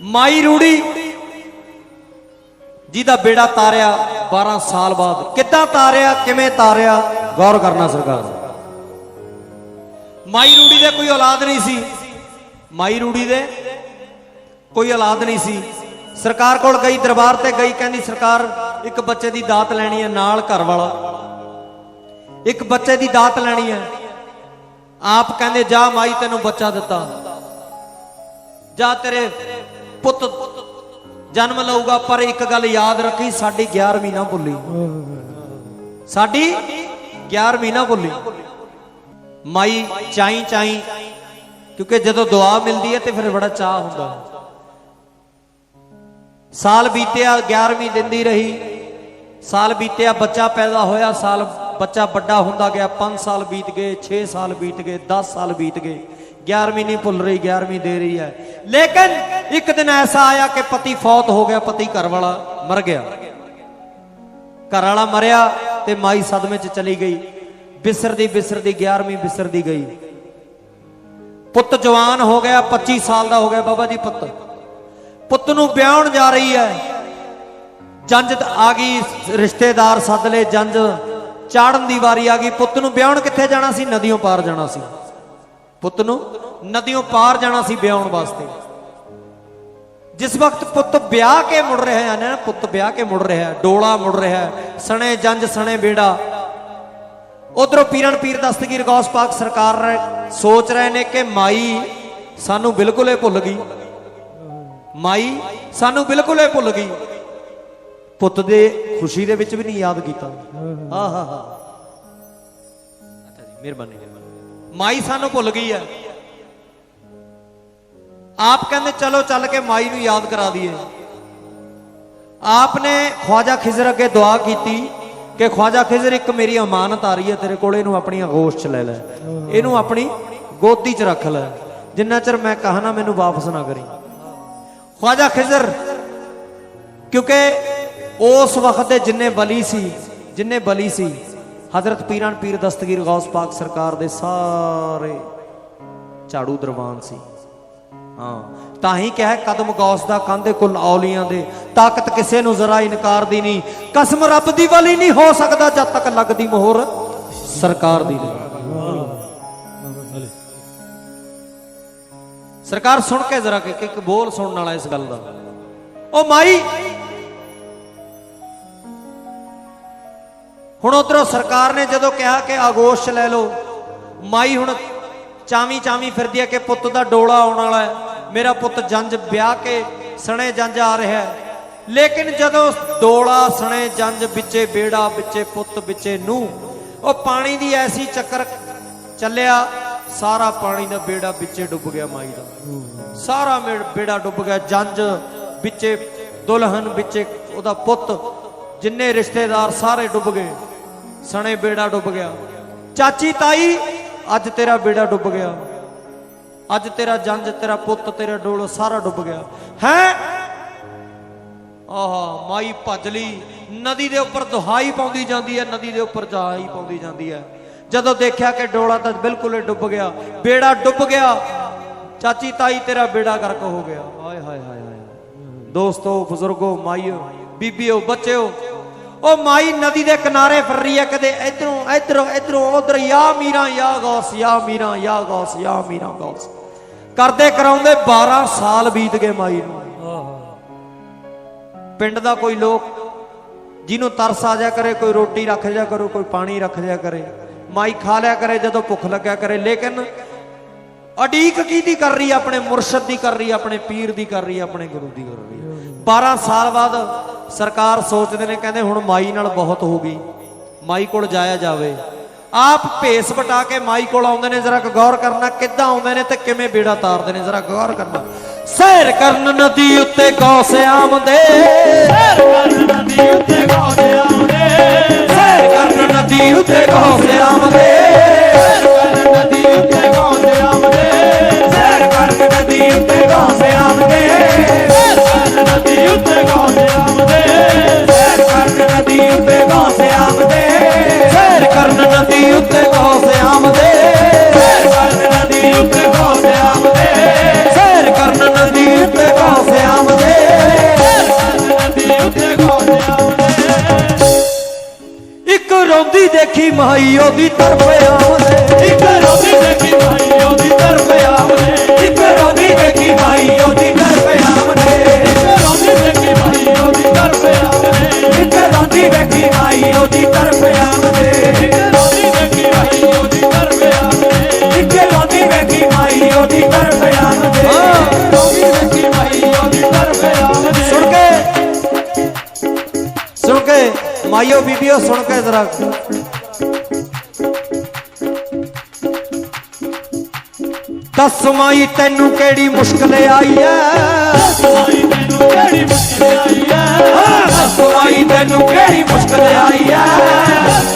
ਮਾਈ ਰੂੜੀ। ਜਿਹਦਾ ਬੇੜਾ ਤਾਰਿਆ 12 ਸਾਲ ਬਾਅਦ। ਕਿੱਦਾਂ ਤਾਰਿਆ, ਕਿਵੇਂ ਤਾਰਿਆ? ਗੌਰ ਕਰਨਾ ਸਰਕਾਰ ਮਾਈ ਰੂੜੀ ਦੇ ਕੋਈ ਔਲਾਦ ਨਹੀਂ ਸੀ। ਮਾਈ ਰੂੜੀ ਦੇ ਕੋਈ ਔਲਾਦ ਨਹੀਂ ਸੀ। ਸਰਕਾਰ ਕੋਲ ਗਈ, ਦਰਬਾਰ ਤੇ ਗਈ, ਕਹਿੰਦੀ ਸਰਕਾਰ, ਇੱਕ ਬੱਚੇ ਦੀ ਦਾਤ ਲੈਣੀ ਹੈ ਨਾਲ ਘਰ ਵਾਲਾ। ਇੱਕ ਬੱਚੇ ਦੀ ਦਾਤ ਲੈਣੀ ਹੈ। ਆਪ ਕਹਿੰਦੇ, ਜਾ ਮਾਈ, ਤੈਨੂੰ ਬੱਚਾ ਦਿੱਤਾ। ਜਾ ਤੇਰੇ ਪੁੱਤ, ਜਨਮ ਲਊਗਾ, ਪਰ ਇੱਕ ਗੱਲ ਯਾਦ ਰੱਖੀ, ਸਾਡੀ 11ਵੀਂ ਨਾ ਭੁੱਲੀ। ਸਾਡੀ 11ਵੀਂ ਨਾ ਭੁੱਲੀ। ਮਾਈ ਚਾਈ ਚਾਈ, ਕਿਉਂਕਿ ਜਦੋਂ ਦੁਆ ਮਿਲਦੀ ਹੈ ਤੇ ਫਿਰ ਬੜਾ ਚਾਹ ਹੁੰਦਾ ਸਾਲ ਬੀਤਿਆ 11ਵੀਂ ਦਿੰਦੀ ਰਹੀ। ਸਾਲ ਬੀਤਿਆ, ਬੱਚਾ ਪੈਦਾ ਹੋਇਆ, ਸਾਲ ਬੱਚਾ ਵੱਡਾ ਹੁੰਦਾ ਗਿਆ 5 ਸਾਲ ਬੀਤ ਗਏ 6 ਸਾਲ ਬੀਤ ਗਏ 10 ਸਾਲ ਬੀਤ ਗਏ। 11ਵੀਂ ਨਹੀਂ ਭੁੱਲ ਰਹੀ 11ਵੀਂ ਦੇ ਰਹੀ ਹੈ। ਲੇਕਿਨ ਇੱਕ ਦਿਨ ਐਸਾ ਆਇਆ ਕਿ ਪਤੀ ਫੌਤ ਹੋ ਗਿਆ, ਪਤੀ ਘਰ ਵਾਲਾ ਮਰ ਗਿਆ। ਘਰ ਵਾਲਾ ਮਰਿਆ ਤੇ ਮਾਈ ਸਦਮੇ 'ਚ ਚਲੀ ਗਈ। ਬਿਸਰਦੀ ਬਿਸਰਦੀ 11ਵੀਂ ਬਿਸਰਦੀ ਗਈ। ਪੁੱਤ ਜਵਾਨ ਹੋ ਗਿਆ 25 ਸਾਲ ਦਾ ਹੋ ਗਿਆ ਬਾਬਾ ਜੀ ਪੁੱਤ। ਪੁੱਤ ਨੂੰ ਵਿਆਹਣ ਜਾ ਰਹੀ ਹੈ। ਜੰਜ ਆ ਗਈ, ਰਿਸ਼ਤੇਦਾਰ ਸੱਦ ਲਏ ਜੰਜ ਚਾੜਨ ਦੀ ਵਾਰੀ ਆ ਗਈ। ਪੁੱਤ ਨੂੰ ਵਿਆਹਣ ਕਿੱਥੇ ਜਾਣਾ ਸੀ? ਨਦੀਆਂ ਪਾਰ ਜਾਣਾ ਸੀ। ਪੁੱਤ ਨੂੰ ਨਦੀਆਂ ਪਾਰ ਜਾਣਾ ਸੀ ਵਿਆਹਣ ਵਾਸਤੇ। ਜਿਸ ਵਕਤ ਪੁੱਤ ਵਿਆਹ ਕੇ ਮੁੜ ਰਿਹਾ ਹੈ ਨਾ, ਪੁੱਤ ਵਿਆਹ ਕੇ ਮੁੜ ਰਿਹਾ ਡੋਲਾ ਮੁੜ ਰਿਹਾ ਸਣੇ ਜੰਜ, ਸਣੇ ਬੇੜਾ। ਉਧਰੋਂ ਪੀਰਨ ਪੀਰ ਦਸਤਗੀਰ ਗੌਸ ਪਾਕ ਸਰਕਾਰ ਰ- ਸੋਚ ਰਹੇ ਨੇ ਕਿ ਮਾਈ ਸਾਨੂੰ ਬਿਲਕੁਲ ਹੀ ਭੁੱਲ ਗਈ। ਮਾਈ ਸਾਨੂੰ ਬਿਲਕੁਲ ਹੀ ਭੁੱਲ ਗਈ। ਪੁੱਤ ਦੇ ਖੁਸ਼ੀ ਦੇ ਵਿੱਚ ਵੀ ਨਹੀਂ ਯਾਦ ਕੀਤਾ। ਆਹਾ ਹਾ। ਅੱਛਾ ਜੀ, ਮਿਹਰਬਾਨੀ। ਮਾਈ ਸਾਨੂੰ ਭੁੱਲ ਗਈ ਹੈ ਆਪ ਕਹਿੰਦੇ, ਚਲੋ, ਚੱਲ ਕੇ ਮਾਈ ਨੂੰ ਯਾਦ ਕਰਾ ਦਈਏ। ਆਪ ਨੇ ਖਵਾਜਾ ਖਿਜ਼ਰ ਅੱਗੇ ਦੁਆ ਕੀਤੀ ਕਿ, ਖਵਾਜਾ ਖਿਜ਼ਰ, ਇੱਕ ਮੇਰੀ ਅਮਾਨਤ ਆ ਰਹੀ ਹੈ, ਤੇਰੇ ਕੋਲ ਇਹਨੂੰ ਆਪਣੀ ਆਗੋਸ਼ ਚ ਲੈ ਲੈ। ਇਹਨੂੰ ਆਪਣੀ ਗੋਦੀ ਚ ਰੱਖ ਲੈ। ਜਿੰਨਾ ਚਿਰ ਮੈਂ ਕਹਾ ਮੈਨੂੰ ਵਾਪਸ ਨਾ ਕਰੀ। ਖਵਾਜਾ ਖਿਜ਼ਰ, ਕਿਉਂਕਿ ਉਸ ਵਕਤ ਦੇ ਜਿੰਨੇ ਬਲੀ ਸੀ, ਜਿੰਨੇ ਬਲੀ ਸੀ ਹਜ਼ਰਤ ਪੀਰਾਂ ਪੀਰ ਦਸਤਗੀਰ ਗੌਸ ਪਾਕ ਸਰਕਾਰ ਦੇ ਸਾਰੇ ਝਾੜੂ ਦਰਬਾਨ ਸੀ। ਹਾਂ, ਤਾਂ ਹੀ ਕਿਹਾ ਕਦਮ ਗੌਸ ਦਾ ਕੰਧੇ ਕੁੱਲ ਔਲੀਆਂ ਦੇ। ਤਾਕਤ ਕਿਸੇ ਨੂੰ ਜ਼ਰਾ ਇਨਕਾਰ ਦੀ ਨਹੀਂ। ਕਸਮ ਰੱਬ ਦੀ ਵਾਲੀ ਨਹੀਂ ਹੋ ਸਕਦਾ ਜਦ ਤੱਕ ਲੱਗਦੀ ਮੋਹਰ ਸਰਕਾਰ ਦੀ ਨਹੀਂ। ਸਰਕਾਰ ਸੁਣ ਕੇ ਜ਼ਰਾ ਕਿ ਇੱਕ ਬੋਲ ਸੁਣਨ ਵਾਲਾ ਇਸ ਗੱਲ ਦਾ। ਉਹ ਮਾਈ ਹੁਣ ਉਧਰੋਂ ਸਰਕਾਰ ਨੇ ਜਦੋਂ ਕਿਹਾ ਕਿ ਆਗੋਸ਼ ਲੈ ਲਓ, ਮਾਈ ਹੁਣ ਚਾਵੀ ਚਾਵੀ ਫਿਰਦੀ ਹੈ ਕਿ ਪੁੱਤ ਦਾ ਡੋਲਾ ਆਉਣ ਵਾਲਾ ਹੈ। ਮੇਰਾ ਪੁੱਤ ਜੰਜ ਵਿਆਹ ਕੇ ਸਣੇ ਜੰਜ ਆ ਰਿਹਾ ਹੈ। ਲੇਕਿਨ ਜਦੋਂ ਡੋਲਾ ਸਣੇ ਜੰਜ ਵਿੱਚੇ ਬੇੜਾ ਵਿੱਚੇ ਪੁੱਤ, ਵਿੱਚੇ ਨੂੰ ਉਹ ਪਾਣੀ ਦੀ ਐਸੀ ਚੱਕਰ ਚੱਲਿਆ, ਸਾਰਾ ਪਾਣੀ ਦਾ ਬੇੜਾ ਵਿੱਚੇ ਡੁੱਬ ਗਿਆ ਮਾਈ ਦਾ। ਸਾਰਾ ਮੇ- ਬੇੜਾ ਡੁੱਬ ਗਿਆ ਜੰਜ ਵਿੱਚੇ ਦੁਲਹਨ, ਵਿੱਚੇ ਉਹਦਾ ਪੁੱਤ, ਜਿੰਨੇ ਰਿਸ਼ਤੇਦਾਰ ਸਾਰੇ ਡੁੱਬ ਗਏ। ਸਣੇ ਬੇੜਾ ਡੁੱਬ ਗਿਆ। ਚਾਚੀ ਤਾਈ, ਅੱਜ ਤੇਰਾ ਬੇੜਾ ਡੁੱਬ ਗਿਆ। ਅੱਜ ਤੇਰਾ ਜੰਜ, ਤੇਰਾ ਪੁੱਤ, ਤੇਰਾ ਡੋਲ ਸਾਰਾ ਡੁੱਬ ਗਿਆ। ਹੈ? ਆਹ, ਮਾਈ ਭੱਜ ਲਈ। ਨਦੀ ਦੇ ਉੱਪਰ ਦੁਹਾਈ ਪਾਉਂਦੀ ਜਾਂਦੀ ਹੈ ਨਦੀ ਦੇ ਉੱਪਰ ਦੁਹਾਈ ਪਾਉਂਦੀ ਜਾਂਦੀ ਹੈ ਜਦੋਂ ਦੇਖਿਆ ਕਿ ਡੋਲਾ ਤਾਂ ਬਿਲਕੁਲ ਹੀ ਡੁੱਬ ਗਿਆ, ਬੇੜਾ ਡੁੱਬ ਗਿਆ। ਚਾਚੀ ਤਾਈ, ਤੇਰਾ ਬੇੜਾ ਗਰਕ ਹੋ ਗਿਆ। ਹਾਏ ਹਾਏ ਹਾਏ ਹਾਏ। ਦੋਸਤੋ, ਬਜ਼ੁਰਗੋ, ਮਾਈਓ, ਬੀਬੀਓ, ਬੱਚਿਓ ਉਹ ਮਾਈ ਨਦੀ ਦੇ ਕਿਨਾਰੇ ਫਿਰ ਰਹੀ ਹੈ ਕਦੇ ਇਧਰੋਂ ਇਧਰੋਂ ਇਧਰੋਂ, ਉਧਰ ਯਾ ਮੀਰਾ, ਯਾ ਗੌਸ, ਯਾ ਮੀਰਾ, ਯਾ ਗੌਸ, ਯਾ ਮੀਰਾ, ਗੌਸ। ਕਰਦੇ ਕਰਾਉਂਦੇ 12 ਸਾਲ ਬੀਤ ਗਏ ਮਾਈ ਨੂੰ। ਪਿੰਡ ਦਾ ਕੋਈ ਲੋਕ ਜਿਹਨੂੰ ਤਰਸ ਆ ਜਾ ਕਰੇ, ਕੋਈ ਰੋਟੀ ਰੱਖ ਜਾ ਕਰੋ, ਕੋਈ ਪਾਣੀ ਰੱਖ ਜਾ ਕਰੇ। ਮਾਈ ਖਾ ਲਿਆ ਕਰੇ ਜਦੋਂ ਭੁੱਖ ਲੱਗਿਆ ਕਰੇ, ਲੇਕਿਨ ਅਡੀਕ ਕਿਹਦੀ ਕਰ ਰਹੀ ਹੈ? ਆਪਣੇ ਮੁਰਸ਼ਦ ਦੀ ਕਰ ਰਹੀ ਹੈ, ਆਪਣੇ ਪੀਰ ਦੀ ਕਰ ਰਹੀ ਆਪਣੇ ਗੁਰੂ ਦੀ ਕਰ ਰਹੀ 12 ਸਾਲ ਬਾਅਦ ਸਰਕਾਰ ਸੋਚਦੇ ਨੇ ਕਹਿੰਦੇ ਹੁਣ ਮਾਈ ਨਾਲ ਬਹੁਤ ਹੋ ਗਈ। ਮਾਈ ਕੋਲ ਜਾਇਆ ਜਾਵੇ। ਆਪ ਭੇਸ ਵਟਾ ਕੇ ਮਾਈ ਕੋਲ ਆਉਂਦੇ ਨੇ ਜਰਾ ਗੌਰ ਕਰਨਾ ਕਿੱਦਾਂ ਆਉਂਦੇ ਨੇ ਤੇ ਕਿਵੇਂ ਬੇੜਾ ਤਾਰਦੇ ਨੇ ਜਰਾ ਗੌਰ ਕਰਨਾ। ਸੈਰ ਕਰਨ ਨਦੀ ਉੱਤੇ ਗੌਸ ਆਮਦੇ ਸੈਰ ਕਰਨ ਨਦੀ ਉੱਤੇ ਗਾਉਂਦੇ ਆਉਂਦੇ ਸੈਰ ਕਰਨ ਨਦੀ ਉੱਤੇ ਗੌਸ ਆਮਦੇ ਤੇ ਸੈਰ ਕਰਨ ਨਦੀ ਇੱਕ ਰੋਂਦੀ ਦੇਖੀ ਮਾਈ ਉਹਦੀ ਤਰਫਿਆ ਮਾਈਓ ਬੀਬੀਓ ਸੁਣ ਕੇ ਜ਼ਰਾ। ਦੱਸ ਮਾਈ ਤੈਨੂੰ ਕਿਹੜੀ ਮੁਸ਼ਕਲ ਆਈ ਐ? ਮਾਈ ਤੈਨੂੰ ਕਿਹੜੀ ਮੁਸ਼ਕਿਲ ਆਈ ਹੈ ਦੱਸ ਮਾਈ ਤੈਨੂੰ ਕਿਹੜੀ ਮੁਸ਼ਕਲ ਆਈ ਐ?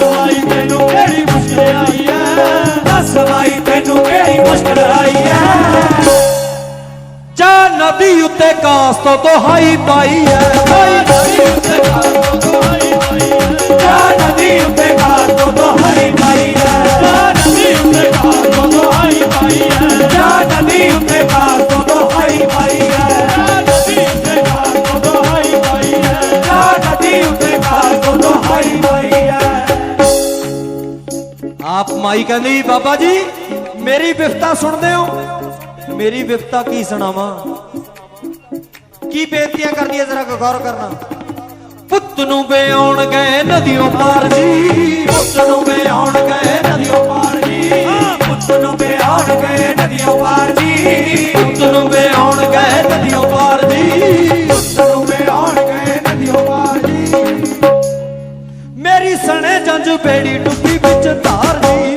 ਮਾਈ ਤੈਨੂੰ ਕਿਹੜੀ ਮੁਸ਼ਕਿਲ ਆਈ ਹੈ ਦੱਸ ਮਾਈ ਤੈਨੂੰ ਕਿਹੜੀ ਮੁਸ਼ਕਲ ਆਈ ਐ? ਜਾ ਨਦੀ ਉੱਤੇ ਕਾਸ ਤੋਂ ਦੁਹਾਈ ਪਾਈ ਐ। ਮਾਈ ਕਹਿੰਦੀ, ਬਾਬਾ ਜੀ, ਮੇਰੀ ਵਿਫਤਾ ਸੁਣਦੇ ਹੋ? ਮੇਰੀ ਵਿਫਤਾ ਕੀ ਸੁਣਾਵਾਂ? ਕੀ ਬੇਨਤੀਆਂ ਕਰਦੀ ਹੈ ਜ਼ਰਾ ਗੌਰ ਕਰਨਾ? ਪੁੱਤ ਨੂੰ ਵਿਆਉਣ ਗਏ ਨਦੀਆਂ ਪਾਰ ਜੀ, ਪੁੱਤ ਨੂੰ ਵਿਆਉਣ ਗਏ ਨਦੀਆਂ ਪਾਰ ਜੀ, ਪੁੱਤ ਨੂੰ ਵਿਆਉਣ ਗਏ ਨਦੀਆਂ ਪਾਰ ਜੀ, ਪੁੱਤ ਨੂੰ ਵਿਆਉਣ ਗਏ ਨਦੀਆਂ ਪਾਰ ਜੀ, ਪੁੱਤ ਨੂੰ ਵਿਆਉਣ ਗਏ ਨਦੀਆਂ ਪਾਰ ਜੀ। ਮੇਰੀ ਸਣੇ ਜੰਜ ਬੇੜੀ ਡੁੱਬੀ ਵਿੱਚ ਧਾਰ ਜੀ।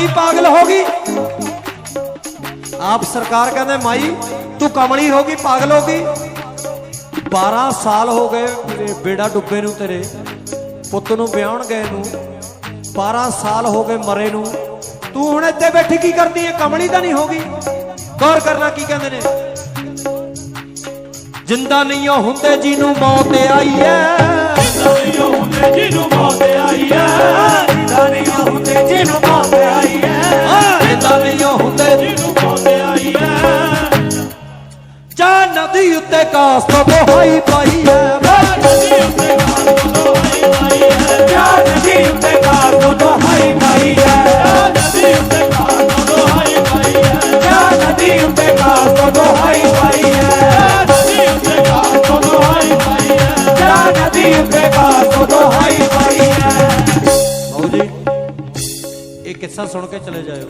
ਮਾਈ ਪਾਗਲ ਹੋ ਗਈ। ਆਪ ਸਰਕਾਰ ਕਹਿੰਦੇ, ਮਾਈ, ਤੂੰ ਕਮਲੀ ਹੋ ਗਈ, ਪਾਗਲ ਹੋ ਗਈ। 12 ਸਾਲ ਹੋ ਗਏ ਮੇਰੇ ਬੇੜਾ ਡੁੱਬੇ ਨੂੰ ਤੇਰੇ। ਪੁੱਤ ਨੂੰ ਵਿਆਹਣ ਗਏ ਨੂੰ। 12 ਸਾਲ ਹੋ ਗਏ ਮਰੇ ਨੂੰ। ਤੂੰ ਹੁਣ ਇੱਥੇ ਬੈਠੀ ਕੀ ਕਰਦੀ ਹੈ ਕਮਲੀ ਤਾਂ ਨਹੀਂ ਹੋ ਗਈ। ਗੌਰ ਕਰਨਾ ਕੀ ਕਹਿੰਦੇ ਨੇ। ਜਿੰਦਾ ਨਹੀਂ ਉਹ ਹੁੰਦੇ ਜਿਹਨੂੰ ਮੌਤ ਆਈ ਹੈ ਤਾਈਓ ਹੁੰਦੇ ਜਿਹਨੂੰ ਮੌਤ ਆਈ ਹੈ ਜਿੰਦਾ ਨਹੀਂ ਉਹ ਹੁੰਦੇ ਜਿਹਨੂੰ ਮੌਤ ਨਦੀ ਉੱਤੇ ਕਾਸ ਤੋਂ ਬਹਾਈ ਪਾਈ ਉੱਤੇ ਕਾਲ ਤੋਂ ਆਈ ਆਈ ਹੈ। ਜਾ ਉੱਤੇ ਕਾਸ ਤੋਂ ਬਹਾਈ ਪਾਈ ਹੈ ਨਦੀ ਉੱਤੇ ਕਾਲ ਤੋਂ ਆਈ ਆਈ ਹੈ ਜਾ ਉੱਤੇ ਕਾਸ ਤੋਂ ਬਹਾਈ ਪਾਈ ਹੈ ਨਦੀ ਉੱਤੇ ਕਾਲ ਤੋਂ ਆਈ ਆਈ ਹੈ ਜਾ ਉੱਤੇ ਕਾਸ ਤੋਂ ਪਾਈ ਹੈ ਇਹ ਕਿੱਸਾ ਸੁਣ ਕੇ ਚਲੇ ਜਾਇਓ।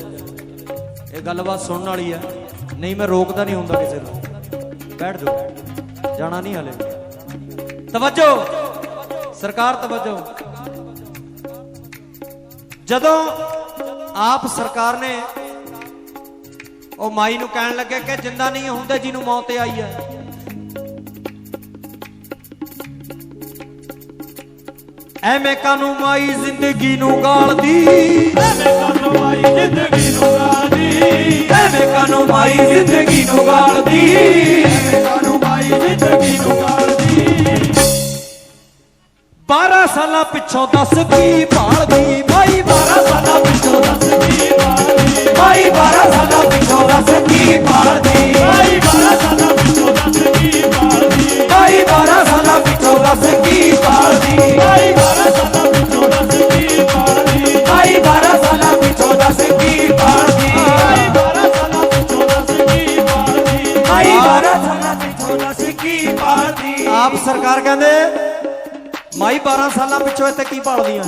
ਇਹ ਗੱਲਬਾਤ ਸੁਣਨ ਵਾਲੀ ਹੈ। ਨਹੀਂ, ਮੈਂ ਰੋਕਦਾ ਨਹੀਂ ਹੁੰਦਾ ਕਿਸੇ ਨੂੰ। ਬੈਠ ਜਾਓ। ਜਾਣਾ ਨਹੀਂ ਹਲੇ। ਤਵੱਜੋ ਸਰਕਾਰ ਤਵੱਜੋ। ਜਦੋਂ ਆਪ ਸਰਕਾਰ ਨੇ ਉਹ ਮਾਈ ਨੂੰ ਕਹਿਣ ਲੱਗੇ ਕਿ ਜਿੰਦਾ ਨਹੀਂ ਹੁੰਦੇ ਜਿਹਨੂੰ ਮੌਤ ਆਈ ਹੈ। ਐਵੇਂ ਕਾਨੂੰ ਮਾਈ ਜ਼ਿੰਦਗੀ ਨੂੰ ਗਾਲਦੀ। ਐਵੇਂ ਕਾਨੂੰ ਆਈ ਜ਼ਿੰਦਗੀ ਨੂੰ ਗਾਦੀ ਐਵੇਂ ਕਾਨੂੰ ਮਾਈ ਜ਼ਿੰਦਗੀ ਨੂੰ ਗਾਲਦੀ। ਐਵੇਂ ਕਾਨੂੰ ਜ਼ਿੰਦਗੀ ਨੂੰ ਗਾਦੀ 12 ਸਾਲਾਂ ਪਿੱਛੋਂ ਦੱਸ ਕੀ ਭਾਲਦੀ? ਮਾਈ 12 ਸਾਲਾਂ ਪਿੱਛੋਂ ਦੱਸ ਕੀ ਵਾਲੀ ਮਾਈ 12 12 ਸਾਲਾਂ ਪਿੱਛੋਂ ਇੱਥੇ ਕੀ ਭਾਲਦੀਆਂ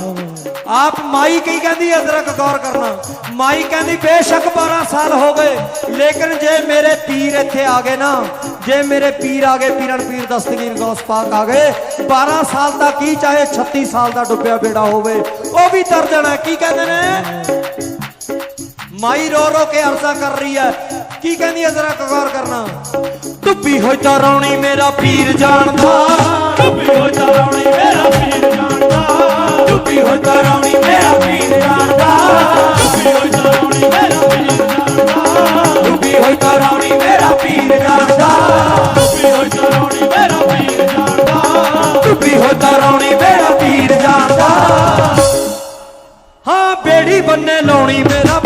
ਆਪ ਮਾਈ ਕੀ ਕਹਿੰਦੀ ਹੈ ਜ਼ਰਾ ਗੌਰ ਕਰਨਾ। ਮਾਈ ਕਹਿੰਦੀ, ਬੇਸ਼ੱਕ 12 ਸਾਲ ਹੋ ਗਏ, ਲੇਕਿਨ ਜੇ ਮੇਰੇ ਪੀਰ ਇੱਥੇ ਆ ਗਏ ਨਾ, ਜੇ ਮੇਰੇ ਪੀਰ ਆ ਗਏ ਪੀਰਨ ਪੀਰ ਦਸਤਗੀਰ, ਗੌਸ ਪਾਕ ਆ ਗਏ 12 ਸਾਲ ਦਾ ਕੀ ਚਾਹੇ 36 ਸਾਲ ਦਾ ਡੁੱਬਿਆ ਬੇੜਾ ਹੋਵੇ, ਉਹ ਵੀ ਤਰ ਜਾਣਾ ਕੀ ਕਹਿੰਦੇ ਨੇ? ਮਾਈ ਰੋ ਰੋ ਕੇ ਅਰਜ਼ਾ ਕਰ ਰਹੀ ਹੈ। ਕੀ ਕਹਿੰਦੀ ਹੈ ਜ਼ਰਾ ਗੌਰ ਕਰਨਾ? ਡੁੱਬੀ ਹੋਈ ਤਾਂ ਰੌਣੀ ਮੇਰਾ ਪੀਰ ਜਾਣਦਾ। ਡੁੱਬੀ ਹੋ ਚਰਾਉਣੀ ਮੇਰਾ ਪੀਰ ਜਾਣਦਾ। ਡੁੱਬੀ ਹੋਈ ਤਾਂ ਰੌਣੀ ਮੇਰਾ ਪੀਰ ਜਾਣਦਾ। ਡੁੱਬੀ ਹੋ ਚਰਾਉਣੀ ਮੇਰਾ ਪੀਰ ਜਾਣਦਾ। ਡੁੱਬੀ ਹੋਈ ਤਾਂ ਰੌਣੀ ਮੇਰਾ ਪੀਰ ਜਾਣਦਾ। ਡੁੱਬੀ ਹੋ ਚਰਾਉਣੀ ਮੇਰਾ ਪੀਰ ਜਾਣਦਾ। ਡੁੱਬੀ ਹੋਈ ਤਾਂ ਰੌਣੀ ਮੇਰਾ ਪੀਰ ਜਾਣਦਾ। ਹਾਂ ਬੇੜੀ ਬੰਨੇ ਲਾਉਣੀ ਮੇਰਾ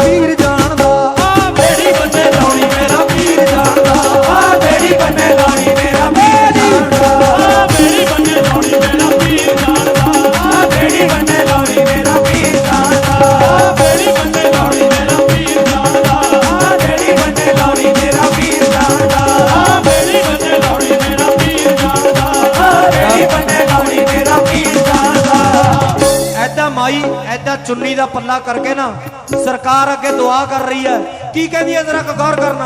ਦੁਆ ਕਰ ਰਹੀ ਹੈ ਕੀ ਕਹਿੰਦੀ ਹੈ ਜ਼ਰਾ ਕੁ ਗੌਰ ਕਰਨਾ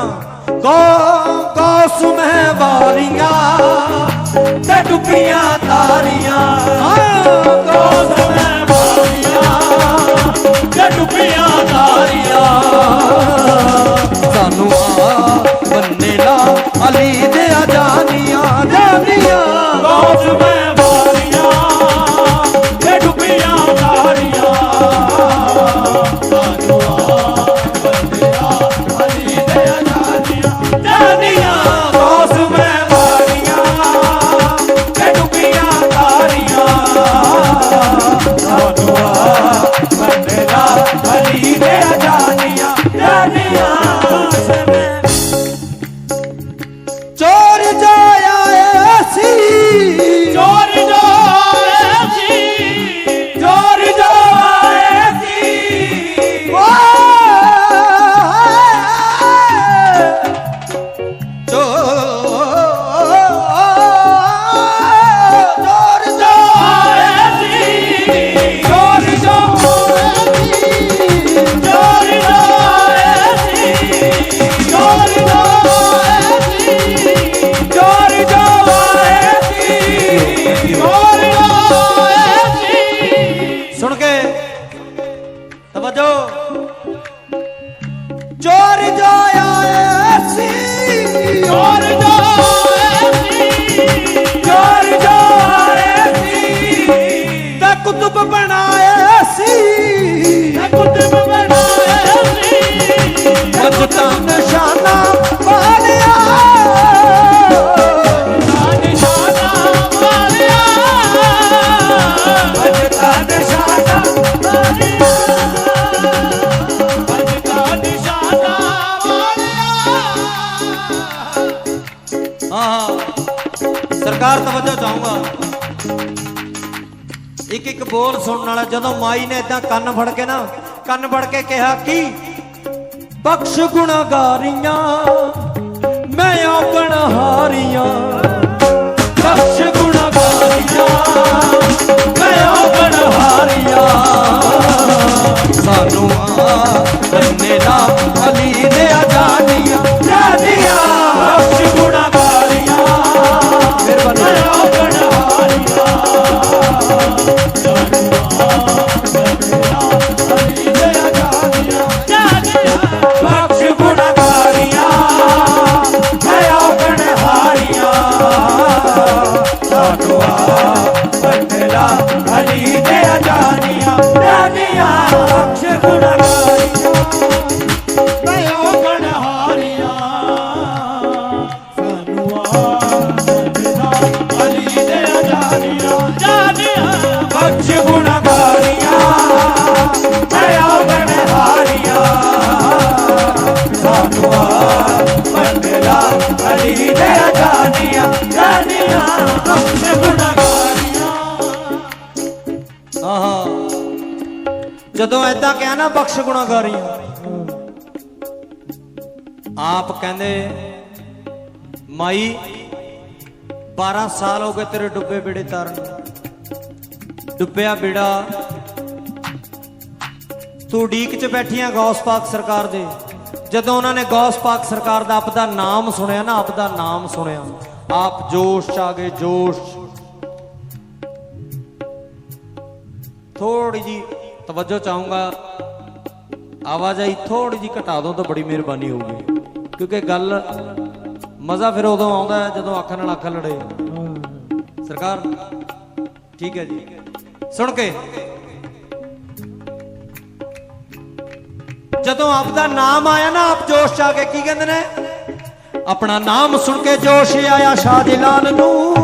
ਗੋ ਗੋ ਸੁਮਹਿ ਵਾਰੀਆਂ ਤੇ ਡੁੱਬੀਆਂ ਤਾਰੀਆਂ ਹਾਂ, ਗੋ ਵਾਰੀਆਂ ਜੇ ਡੁੱਬੀਆਂ ਤਾਰੀਆਂ ਚੋਰ ਇੱਕ ਇੱਕ ਬੋਲ ਸੁਣਨ ਵਾਲਾ ਜਦੋਂ ਮਾਈ ਨੇ ਇਦਾਂ ਕੰਨ ਫੜ ਕੇ ਨਾ, ਕੰਨ ਫੜ ਕੇ ਕਿਹਾ, ਕੀ? ਬਖਸ਼ ਗੁਨਾਹਗਾਰੀਆਂ ਮੈਂ ਆਪਣ ਹਾਰੀਆਂ। ਬਖਸ਼ ਗੁਨਾਹਗਾਰੀਆਂ ਮੈਂ ਆਪਣ ਹਾਰੀਆਂ। ਸਾਨੂੰ ਆ ਬੰਨੇ ਨਾ ਅਲੀ ਦੇ ਆਜ਼ਾਦੀਆਂ। ਜਾਦੀਆਂ ਬਖਸ਼ ਗੁਨਾਹਗਾਰੀਆਂ ਮਿਹਰਬਾਨੀ ਆਹਾ। ਜਦੋਂ ਐਦਾਂ ਕਿਹਾ ਨਾ, ਬਖਸ਼ ਗੁਨਾਹਗਾਰੀਆਂ ਆਪ ਕਹਿੰਦੇ, ਮਾਈ 12 ਸਾਲ ਹੋ ਗਏ ਤੇਰੇ ਡੁੱਬੇ ਬੇੜੇ ਤਰਨ ਡੁੱਬਿਆ ਬੇੜਾ। ਤੂੰ ਡੀਕ 'ਚ ਬੈਠੀਆਂ ਗੌਸ ਪਾਕ ਸਰਕਾਰ ਦੇ। ਜਦੋਂ ਉਹਨਾਂ ਨੇ ਗੌਸ ਪਾਕ ਸਰਕਾਰ ਦਾ ਆਪਦਾ ਨਾਮ ਸੁਣਿਆ ਨਾ, ਆਪਦਾ ਨਾਮ ਸੁਣਿਆ। ਆਪ ਜੋਸ਼ 'ਚ ਆ ਗਏ, ਜੋਸ਼ ਥੋੜੀ ਜੀ ਤਵੱਜੋ ਚਾਹੂੰਗਾ ਆਵਾਜਾਈ ਥੋੜੀ ਜੀ ਘਟਾ ਦੋ ਤਾਂ ਬੜੀ ਮਿਹਰਬਾਨੀ ਹੋਊਗੀ ਕਿਉਂਕਿ ਗੱਲ ਮਜ਼ਾ ਫਿਰ ਉਦੋਂ ਆਉਂਦਾ ਜਦੋਂ ਅੱਖ ਨਾਲ ਅੱਖ ਲੜੇ ਸਰਕਾਰ ਠੀਕ ਹੈ ਜੀ ਸੁਣ ਕੇ ਜਦੋਂ ਆਪ ਦਾ ਨਾਮ ਆਇਆ ਨਾ ਆਪ ਜੋਸ਼ ਆ ਕੇ ਕੀ ਕਹਿੰਦੇ ਨੇ ਆਪਣਾ ਨਾਮ ਸੁਣ ਕੇ ਜੋਸ਼ ਆਇਆ ਸ਼ਾਹ ਜਲਾਲ ਨੂੰ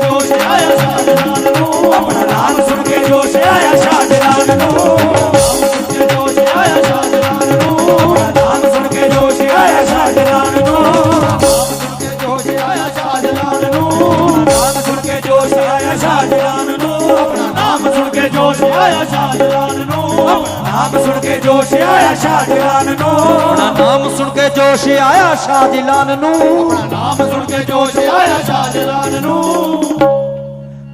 ਜੋਸ਼ ਆਇਆ ਸ਼ਾਹਜਹਾਨ ਨੂੰ। ਆਪਣਾ ਨਾਮ ਸੁਣ ਕੇ ਜੋਸ਼ ਆਇਆ ਸ਼ਾਹਜਹਾਨ ਨੂੰ ਨਾਮ ਸੁਣ ਕੇ ਜੋਸ਼ ਆਇਆ ਸ਼ਾਹਜਹਾਨ ਨੂੰ। ਆਪਣਾ ਨਾਮ ਸੁਣ ਕੇ ਜੋਸ਼ ਆਇਆ ਸ਼ਾਹਜਹਾਨ ਨਾਮ ਸੁਣ ਕੇ ਜੋਸ਼ ਆਇਆ ਨੂੰ। ਆਪਣਾ ਨਾਮ ਸੁਣ ਕੇ ਜੋਸ਼ ਆਇਆ ਸ਼ਾਹ ਜਲਾਲ ਨੂੰ। ਨਾਮ ਸੁਣ ਕੇ ਜੋਸ਼ ਆਇਆ ਨੂੰ।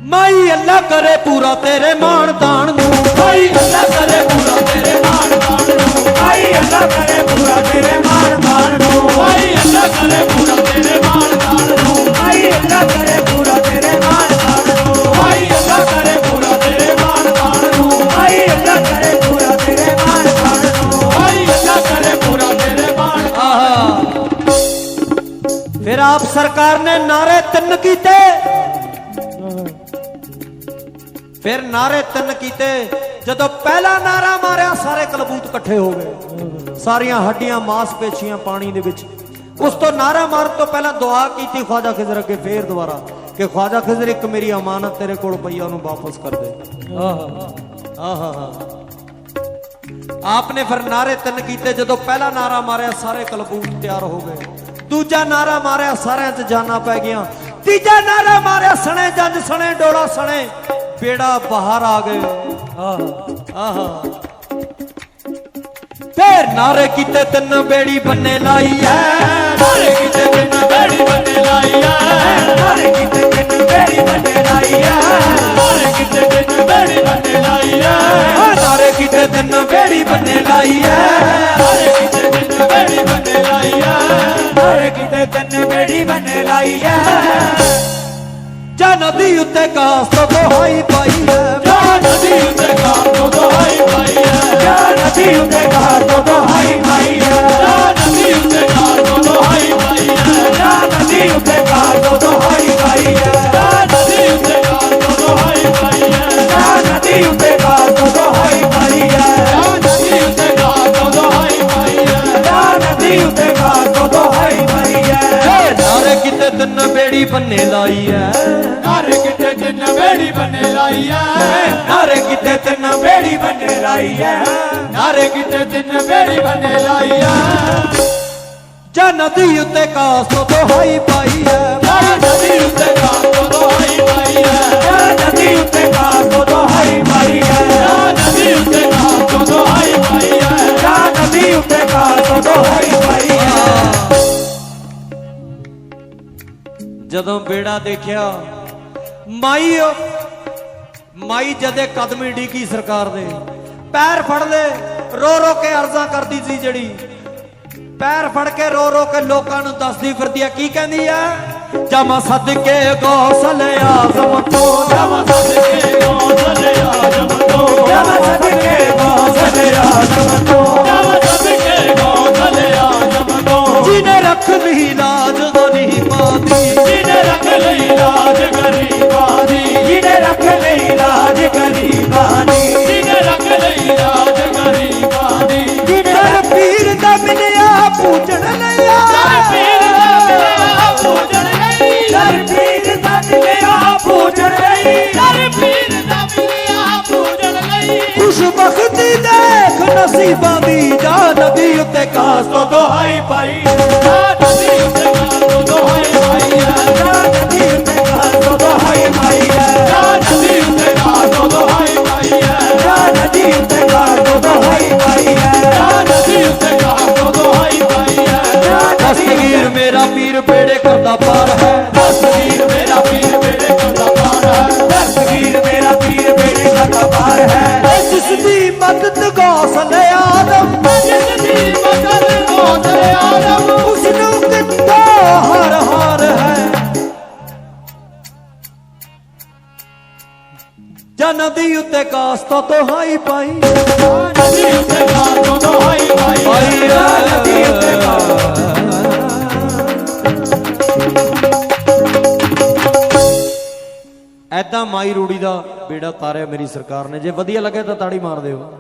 ਮਾਈ ਅੱਲਾ ਕਰੇ ਪੂਰਾ ਤੇਰੇ ਮਾਣ ਤਾਣ ਨੂੰ। ਭਾਈ ਅੱਲਾ ਕਰੇ ਪੂਰਾ ਤੇਰੇ ਮਾਣ ਮਾਣ ਨੂੰ। ਭਾਈ ਅੱਲਾ ਕਰੇ ਪੂਰਾ ਤੇਰੇ ਮਾਣ ਮਾਣ ਨੂੰ। ਭਾਈ ਅੱਲਾ ਕਰੇ ਪੂਰਾ ਤੇਰੇ ਮਾਣ ਮਾਣ ਨੂੰ। ਭਾਈ ਅੱਲਾ ਕਰੇ ਆਪ ਸਰਕਾਰ ਨੇ ਨਾਰੇ ਤਿੰਨ ਕੀਤੇ। ਫਿਰ ਨਾਰੇ ਤਿੰਨ ਕੀਤੇ। ਜਦੋਂ ਪਹਿਲਾ ਨਾਰਾ ਮਾਰਿਆ, ਸਾਰੇ ਕਲਬੂਤ ਇਕੱਠੇ ਹੋ ਗਏ। ਸਾਰੀਆਂ ਹੱਡੀਆਂ ਮਾਸਪੇਸ਼ੀਆਂ ਪਾਣੀ ਦੇ ਵਿੱਚ। ਉਸ ਤੋਂ ਨਾਰਾ ਮਾਰਨ ਤੋਂ ਪਹਿਲਾਂ ਦੁਆ ਕੀਤੀ ਖਵਾਜਾ ਖਿਜ਼ਰ ਅੱਗੇ, ਫੇਰ ਦੁਬਾਰਾ ਕਿ ਖਵਾਜਾ ਖਿਜ਼ਰ, ਇੱਕ ਮੇਰੀ ਅਮਾਨਤ ਤੇਰੇ ਕੋਲ ਪਈ ਆ, ਉਹਨੂੰ ਵਾਪਸ ਕਰ ਦੇ। ਆਹਾ ਆਹਾ। ਆਪਨੇ ਫਿਰ ਨਾਰੇ ਤਿੰਨ ਕੀਤੇ। ਜਦੋਂ ਪਹਿਲਾ ਨਾਰਾ ਮਾਰਿਆ, ਸਾਰੇ ਕਲਬੂਤ ਤਿਆਰ ਹੋ ਗਏ। ਦੂਜਾ ਨਾਰਾ ਮਾਰਿਆ, ਸਾਰਿਆਂ 'ਚ ਜਾਨਾਂ ਪੈ ਗਈਆਂ। ਤੀਜਾ ਨਾਰਾ ਮਾਰਿਆ, ਸਣੇ ਜੰਜ, ਸਣੇ ਡੋਲਾ, ਸਣੇ ਬੇੜਾ ਬਾਹਰ ਆ ਗਏ। ਆਹਾ ਆਹਾ। ਫੇਰ ਨਾਰੇ ਕੀਤੇ ਤਿੰਨ ਬੇੜੀ ਬੰਨੇ ਲਾਈ ਐ। ਨਾਰੇ ਕਿਤੇ ਤਿੰਨ ਬੇੜੀ ਬੰਨੇ ਲਾਈ ਐ। ਨਾਰੇ ਕਿਤੇ ਤਿੰਨ ਬੇੜੀ ਬੰਨੇ ਲਾਈ ਐ। ਨਾਰੇ ਕਿਤੇ ਤਿੰਨ ਬੇੜੀ ਬੰਨੇ ਲਾਈ ਐ। ਨਾਰੇ ਕੀਤੇ ਤਿੰਨ ਬੇੜੀ ਬੰਨੇ ਲਾਈ ਐ। ਨਾਰੇ ਕਿਤੇ ਤਿੰਨ ਬੇੜੀ ਬੰਨੇ ਲਾਈ ਐ। ਨਾਰੇ ਕਿਤੇ ਤਿੰਨ ਬੇੜੀ ਬੰਨੇ ਲਾਈ ਐ। ਜਾਂ ਨਦੀ ਉੱਤੇ ਕਾਸ ਤੋਂ ਦੁਹਾਈ ਪਾਈ ਐ। ਜਾ ਨਦੀ ਉੱਤੇ ਤੋਂ ਦੁਹਾਈ ਪਾਈ ਐ। ਜਾ ਨਦੀ ਉੱਤੇ ਤੋਂ ਦੁਹਾਈ ਪਾਈ ਐ। ਜਾ ਨਦੀ ਉੱਤੇ ਤੋਂ ਦੁਹਾਈ ਪਾਈ ਐ। ਜਾ ਨਦੀ ਉੱਤੇ ਤੋਂ ਦੁਹਾਈ ਪਾਈ ਐ। ਤਿੰਨ ਬੇੜੀ ਬੰਨੇ ਲਾਈ ਐ ਨਾਰੇ ਕਿਤੇ ਤਿੰਨ ਬੇੜੀ ਬੰਨੇ ਲਾਈ ਐ ਨਾਰੇ ਕਿਤੇ ਤਿੰਨ ਬੇੜੀ ਬੰਨੇ ਲਾਈ ਐ ਨਾਰੇ ਕਿਤੇ ਤਿੰਨ ਬੇੜੀ ਬੰਨੇ ਲਾਈ ਐ ਜਾਂ ਨਦੀ ਉੱਤੇ ਕਾਸ ਤੋਂ ਦੁਹਾਈ ਪਾਈ ਐ ਜਾ ਨਦੀ ਉੱਤੇ ਘਾਟ ਤੋਂ ਦੁਹਾਈ ਪਾਈ ਐ ਜਾ ਨਦੀ ਉੱਤੇ ਘਾਟ ਤੋਂ ਦੁਹਾਈ ਪਾਈ ਐ ਜਾ ਨਦੀ ਉੱਤੇ ਘਾਟ ਤੋਂ ਦੁਹਾਈ ਪਾਈ ਐ ਜਾ ਨਦੀ ਉੱਤੇ ਘਾਟ ਤੋਂ ਦੁਹਾਈ ਪਾਈ ਐ ਜਦੋਂ ਬੇੜਾ ਦੇਖਿਆ ਮਾਈ ਮਾਈ ਜਦੇ ਕਦਮ ਡਿੱਗੀ ਸਰਕਾਰ ਦੇ। ਪੈਰ ਫੜ ਲੈ, ਰੋ ਰੋ ਕੇ ਅਰਜ਼ਾਂ ਕਰਦੀ ਸੀ ਜਿਹੜੀ। ਪੈਰ ਫੜ ਕੇ ਰੋ ਰੋ ਕੇ ਲੋਕਾਂ ਨੂੰ ਦੱਸਦੀ ਫਿਰਦੀ ਆ, ਕੀ ਕਹਿੰਦੀ ਆ? ਜਮਾ ਸਦਕੇ ਗੌਸਲ ਆਜ਼ਮ ਤੋਂ ਜਮ ਸਦਕੇ ਗੌਸਲੇ ਆਜਮ ਤੋਂ। ਜਮ ਸਦਕੇ ਗੌਸਲੇ ਆਜਮ ਤੋਂ ਜਮ ਸਦਕੇ ਗੌਸਲੇ ਆਜਮ ਤੋਂ। ਜਿਹਨੇ ਰੱਖ ਲਈ ਲਾਜ ਨਹੀਂ ਪਾਦੀ ਜਿਹਨੇ ਰੱਖ ਲਈ ਲਾਜ ਗਰੀਬਾਂ ਦੀ ਜਿਹਨੇ ਰੱਖ ਲਈ ਲਾਜ ਗਰੀਬਾਂ ਦੀ। ਜਿਹਨੇ ਰੱਖ ਲਈ ਲਾਜ ਗਰੀਬਾਂ ਦੀ। ਦਰ ਪੀਰ ਦਾ ਮਿਲਿਆ ਪੂਜਣ ਲਿਆ ਦਰ ਪੀਰ ਦਾ ਮਿਲਿਆ ਪੂਜਣ ਲਈ। ਦਰ ਪੀਰ ਦਾ ਮਿਲਿਆ ਪੂਜਣ ਲਈ। ਦਰ ਪੀਰ ਦਾ ਮਿਲਿਆ ਪੂਜਣ ਲਈ। ਖੁਸ਼ਬਖਤੀ ਦੇਖ ਨਸੀਬਾਂ ਦੀ ਜਾ ਨਦੀ ਉੱਤੇ ਕਾਸ ਤੋਂ ਦੁਹਾਈ ਪਾਈ। ਜਾ ਨਦੀ ਮੇਰਾ ਪੀਰ ਬੇੜੇ ਕਰਦਾ ਪਾਰ ਹੈ। ਦੱਸ ਵੀਰ ਮੇਰਾ ਪੀਰ ਬੇੜੇ ਕਰਦਾ ਪਾਰ ਹੈ। ਦੱਸ ਵੀਰ ਮੇਰਾ ਪੀਰ ਬੇੜੇ ਕਰਦਾ ਪਾਰ ਹੈ। ਜਿਸ ਦੀ ਮਦਦ ਗੌਸਲ ਆਦਮ। ਜਿਸ ਦੀ ਮਦਦ ਗੌਸਲ ਆਦਮ। ਉਸ ਨੂੰ ਕਿੱਥੋਂ ਹਰ ਹਾਰ ਹੈ। ਜਨਦੀ ਉਤੇ ਕਾਸਤਾ ਤੋਂ ਹਾਈ ਪਾਈ। ਰੂੜੀ ਦਾ ਬੇੜਾ ਤਾਰਿਆ ਮੇਰੀ ਸਰਕਾਰ ਨੇ। ਜੇ ਵਧੀਆ ਲੱਗੇ ਤਾਂ ਤਾੜੀ ਮਾਰ ਦਿਓ।